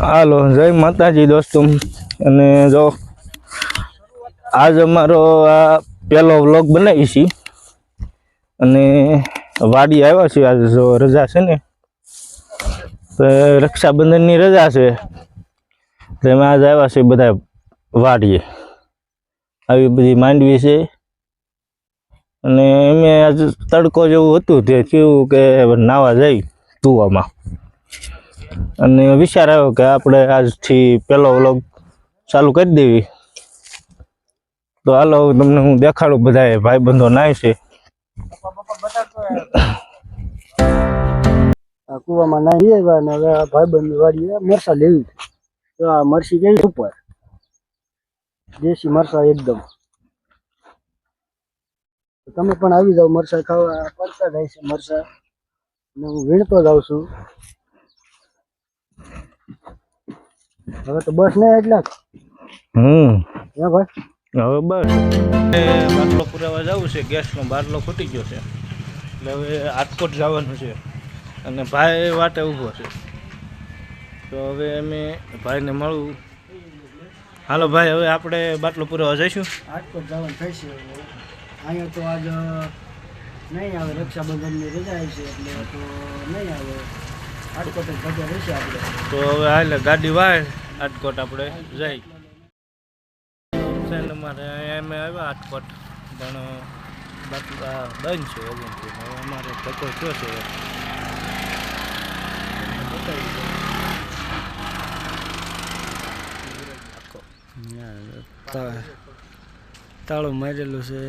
હાલો, જય માતાજી દોસ્તો. અને જો, આજ અમારો આ પહેલો વ્લોગ બનાવી છે. અને વાડી આવ્યા છે આજે જો રજા છે ને રક્ષાબંધનની રજા છે. તો એમાં આજે આવ્યા છે બધા વાડીએ. આવી બધી માંડવી છે. અને એમે આજ તડકો જેવું હતું તે થયું કે નાવા જઈ તુવામાં. અને વિચાર આવ્યો કે આપણે આજથી પહેલો વ્લોગ ચાલુ કરી દેવી. તો હાલો તમને હું દેખાડું બધા ભાઈ બંધો નાય છે. કુવામાં હવે ભાઈબંધ વાળી મરસા લેવી તો આ મરસી કેવી ઉપર. દેશી મરસા એકદમ. તમે પણ આવી જાઓ મરસા ખાવા. પડતા જાય છે મરસા. હું વીણતો જાઉં છું. હવે તો બસ ને એટલે? હમ. હે ભાઈ? હવે બસ. બાટલો પુરાવા જવું છે ગેસનો બાટલો ખૂટી ગયો છે. એટલે હવે રાજકોટ જવાનું છે. અને ભાઈ વાટે ઊભો છે. તો હવે અમે ભાઈને મળવું હાલો ભાઈ હવે આપણે બાટલો પુરાવા જઈશું. રાજકોટ જવાનું થશે અહીંયા તો આજ નહીં આવે રક્ષાબંધનની રજા છે એટલે તો નહીં આવે. રાજકોટ જ ભેગા રહેશે આપણે તો હવે હાલે, ગાડી વાય રાજકોટ આપણે જઈ. ફ્રેન્ડ અમારે અહીંયા અમે આવ્યા રાજકોટ પણ બાટલા બંધ છે હજુથી હવે અમારે ધક્કો થયો છે બતાવી દો. તાળું મારેલું છે.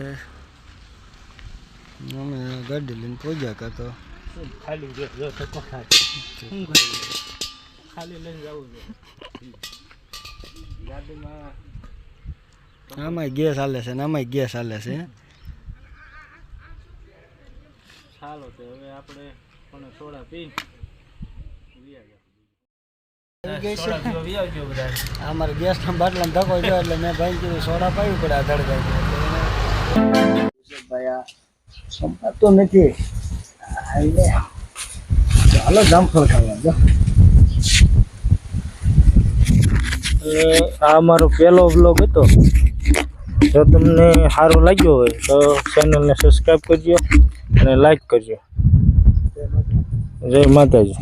અમે ગાડી લઈને પહોંચ્યા કાં તો? શું ખાલી જો જો ધક્કો થાય ખાલી લઈને જવું છે ગાડીમાં આમાંય ગેસ હાલે છે ને આમાંય ગેસ હાલે છે. ચાલો તો હવે આપણે પણ સોડા પી સોડા પીવા વી આવજો બધા. અમારે ગેસના બાટલામાં ધક્કો એટલે મેં ભાઈ કીધું સોડા પાયું પડે ધડકાઈ ભાઈ આ સંપાતો નથી. ચાલો જામફળ ખાવા, જો. આ મારો પહેલો બ્લોગ હતો. જો તમને સારો લાગ્યો હોય તો ચેનલને સબસ્ક્રાઈબ કરજો અને લાઈક કરજો. જય માતાજી.